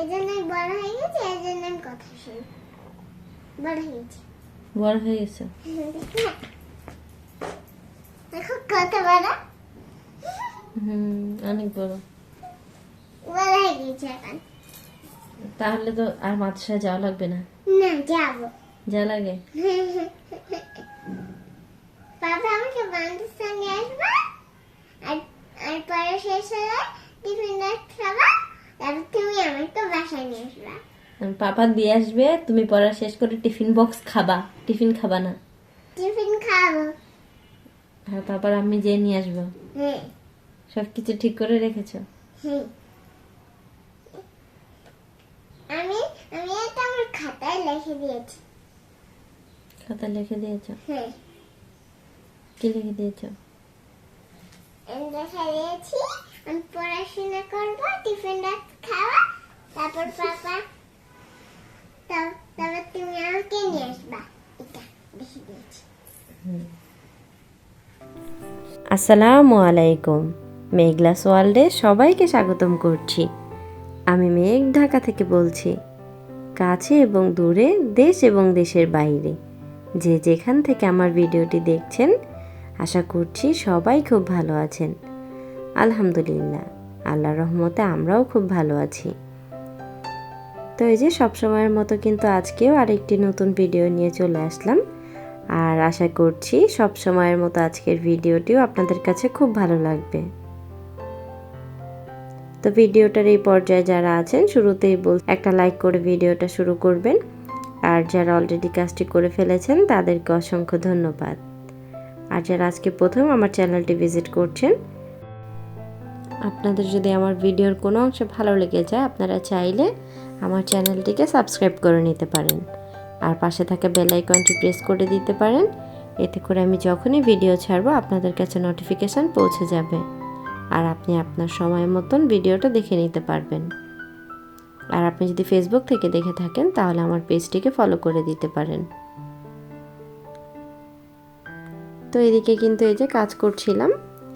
বড় হয়ে গেছি এই কথা শুনি। বড় হয়ে গেছি। বড় হয়ে গেছো। দেখো কত বড়। হুম অনেক বড়। বড় হয়ে গেছি এখন। তাহলে তো আর মাদ্রাসায় যাওয়া লাগবে না? না যাব। যা লাগে? বাবা আমাকে সঙ্গে আসবা আর আর পরে শেষ হলে টিফিন খাবা তারপর তুমি আমাকে বাসায় নিয়ে আসবা আর পাপা দিয়ে আসবে তুমি পড়া শেষ করে টিফিন বক্স খাবা। টিফিন খাবা না? টিফিন খাব। আর পাপার আমি যেয়ে নিয়ে আসব। হ্যাঁ। সব কিছু ঠিক করে রেখেছো? হ্যাঁ। আমি আমি এটা আমার খাতায় লিখে দিয়েছি। খাতা লিখে দিয়েছ? হ্যাঁ। কি লিখে দিয়েছ? লিখে দিয়েছি আমি পড়াশোনা করব টিফিন খাওয়া তারপর পাপা তারপর তুমি আসসালামু আলাইকুম। মেঘলাস ওয়ার্ল্ডে সবাইকে স্বাগতম করছি। আমি মেঘ ঢাকা থেকে বলছি, কাছে এবং দূরে, দেশ এবং দেশের বাইরে। যে যেখান থেকে আমার ভিডিওটি দেখছেন, আশা করছি সবাই খুব ভালো আছেন। আলহামদুলিল্লাহ, আল্লাহর রহমতে আমরাও খুব ভালো আছি। তো এই যে সবসময়ের মতো কিন্তু আজকেও আরেকটি নতুন ভিডিও নিয়ে চলে আসলাম। আর আশা করছি সব সময়ের মতো আজকের ভিডিওটিও আপনাদের কাছে খুব ভালো লাগবে। তো ভিডিওটার এই পর্যায়ে যারা আছেন, শুরুতেই বল একটা লাইক করে ভিডিওটা শুরু করবেন। আর যারা অলরেডি কাজটি করে ফেলেছেন, তাদেরকে অসংখ্য ধন্যবাদ। আর যারা আজকে প্রথম আমার চ্যানেলটি ভিজিট করছেন আপনাদের যদি আমার ভিডিওর কোনো অংশ ভালো লেগে যায়, আপনারা চাইলে আমার চ্যানেলটিকে সাবস্ক্রাইব করে নিতে পারেন। আর পাশে থাকা বেল আইকনটি প্রেস করে দিতে পারেন। এতে করে আমি যখনই ভিডিও ছাড়বো, আপনাদের কাছে নোটিফিকেশান পৌঁছে যাবে। আর আপনি আপনার সময় মতন ভিডিওটা দেখে নিতে পারবেন। আর আপনি যদি ফেসবুক থেকে দেখে থাকেন, তাহলে আমার পেজটিকে ফলো করে দিতে পারেন। তো এদিকে কিন্তু এই যে কাজ করছিলাম।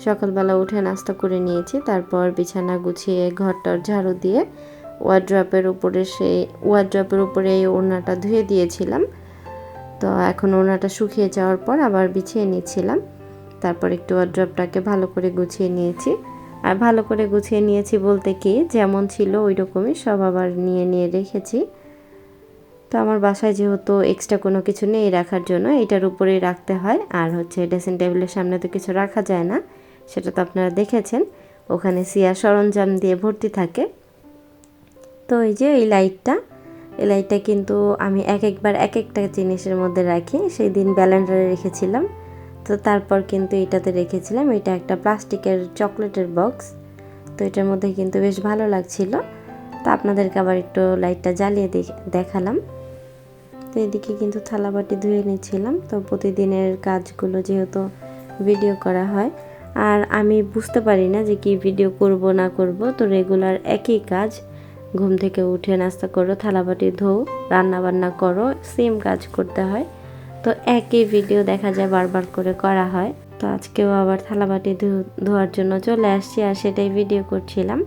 সকালবেলা উঠে নাস্তা করে নিয়েছি। তারপর বিছানা গুছিয়ে ঘরটার ঝাড়ু দিয়ে ওয়ার্ড্রপের উপরে সেই ওয়ার্ড্রপের উপরে এই ওড়নাটা ধুয়ে দিয়েছিলাম। তো এখন ওড়নাটা শুকিয়ে যাওয়ার পর আবার বিছিয়ে নিয়েছিলাম তারপর একটু ওয়ার্ড্রপটাকে ভালো করে গুছিয়ে নিয়েছি। আর ভালো করে গুছিয়ে নিয়েছি বলতে কি, যেমন ছিল ওই রকমই সব আবার নিয়ে নিয়ে রেখেছি। তো আমার বাসায় যেহেতু এক্সট্রা কোনো কিছু নেই রাখার জন্য, এটার উপরেই রাখতে হয়। আর হচ্ছে ড্রেসিং টেবিলের সামনে তো কিছু রাখা যায় না। সেটা তো আপনারা দেখেছেন। ওখানে সিয়া সরঞ্জাম দিয়ে ভর্তি থাকে। তো এই যে এই লাইটটা এই লাইটটা কিন্তু আমি এক একবার এক একটা জিনিসের মধ্যে রাখি। সেই দিন ব্যালেন্ডারে রেখেছিলাম। তো তারপর কিন্তু এটাতে রেখেছিলাম। এটা একটা প্লাস্টিকের চকলেটের বক্স। তো এটার মধ্যে কিন্তু বেশ ভালো লাগছিল। তো আপনাদেরকে আবার একটু লাইটটা জ্বালিয়ে দেখালাম। তো এদিকে কিন্তু থালাবাটি ধুয়ে নিচ্ছিলাম। তো প্রতিদিনের কাজগুলো যেহেতু ভিডিও করা হয় আর আমি বুঝতে পারি না যে কি ভিডিও করব, না করব। তো রেগুলার একই কাজ। ঘুম থেকে উঠে নাস্তা করো, থালাবাটি ধো রান্না বান্না করো সেম কাজ করতে হয়। তো একই ভিডিও দেখা যায় বারবার করে করা হয়। তো আজকেও আবার থালাবাটি ধোয়ার জন্য চলে আসছি আর সেটাই ভিডিও করছিলাম।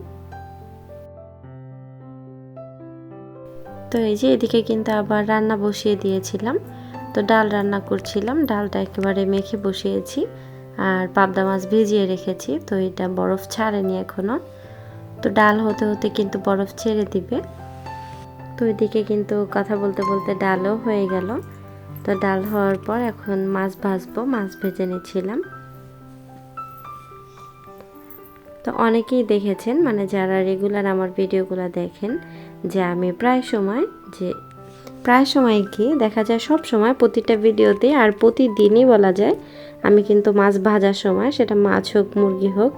তো এই যে এদিকে কিন্তু আবার রান্না বসিয়ে দিয়েছিলাম। তো ডাল রান্না করছিলাম। ডালটা একেবারে মেখে বসিয়েছি। আর পাবদা মাছ ভিজিয়ে রেখেছি, তো এটা বরফ ছাড়েনি এখনও তো ডাল হতে হতে কিন্তু বরফ ছেড়ে দিবে। তো এদিকে কিন্তু কথা বলতে বলতে ডালও হয়ে গেল। তো ডাল হওয়ার পর এখন মাছ ভাজবো, মাছ ভেজে নিয়েছিলাম তো অনেকেই দেখেছেন মানে যারা রেগুলার আমার ভিডিওগুলো দেখেন, যে আমি প্রায় সময়, যে প্রায় সময় কি, দেখা যায় সব সময় প্রতিটা ভিডিওতে আর প্রতিদিনই বলা যায় আমি কিন্তু মাছ ভাজার সময়, সেটা মাছ হোক, মুরগি হোক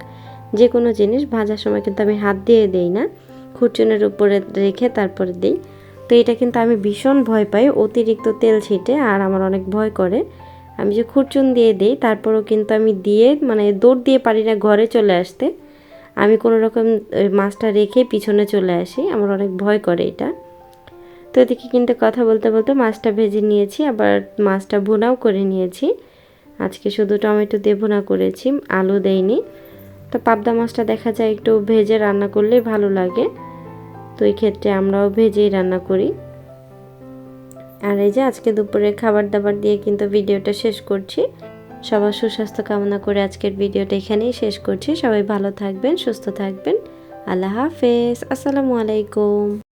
যে কোনো জিনিস ভাজার সময় কিন্তু আমি হাত দিয়ে দেই না। খুরচুনের উপরে রেখে তারপরে দিই। তো এটা কিন্তু আমি ভীষণ ভয় পাই, অতিরিক্ত তেল ছিটে, আর আমার অনেক ভয় করে। আমি যে খুরচুন দিয়ে দিই, তারপরও কিন্তু আমি দিয়ে মানে দৌড় দিয়ে পারি না ঘরে চলে আসতে। আমি কোনো রকম মাছটা রেখে পিছনে চলে আসি, আমার অনেক ভয় করে এটা। তো এদিকে কিন্তু কথা বলতে বলতে মাছটা ভেজে নিয়েছি, আবার মাছটা ভুনাও করে নিয়েছি। আজকে শুধু টমেটো দেবো না, করেছি, আলু দেয়নি তো পাবদা মাছটা দেখা যায় একটু ভেজে রান্না করলেই ভালো লাগে। তো এই ক্ষেত্রে আমরাও ভেজেই রান্না করি। আর এই যে আজকে দুপুরে খাবার দাবার দিয়ে কিন্তু ভিডিওটা শেষ করছি। সবার সুস্বাস্থ্য কামনা করে আজকের ভিডিওটা এখানেই শেষ করছি। সবাই ভালো থাকবেন, সুস্থ থাকবেন। আল্লাহ হাফেজ। আসসালামু আলাইকুম।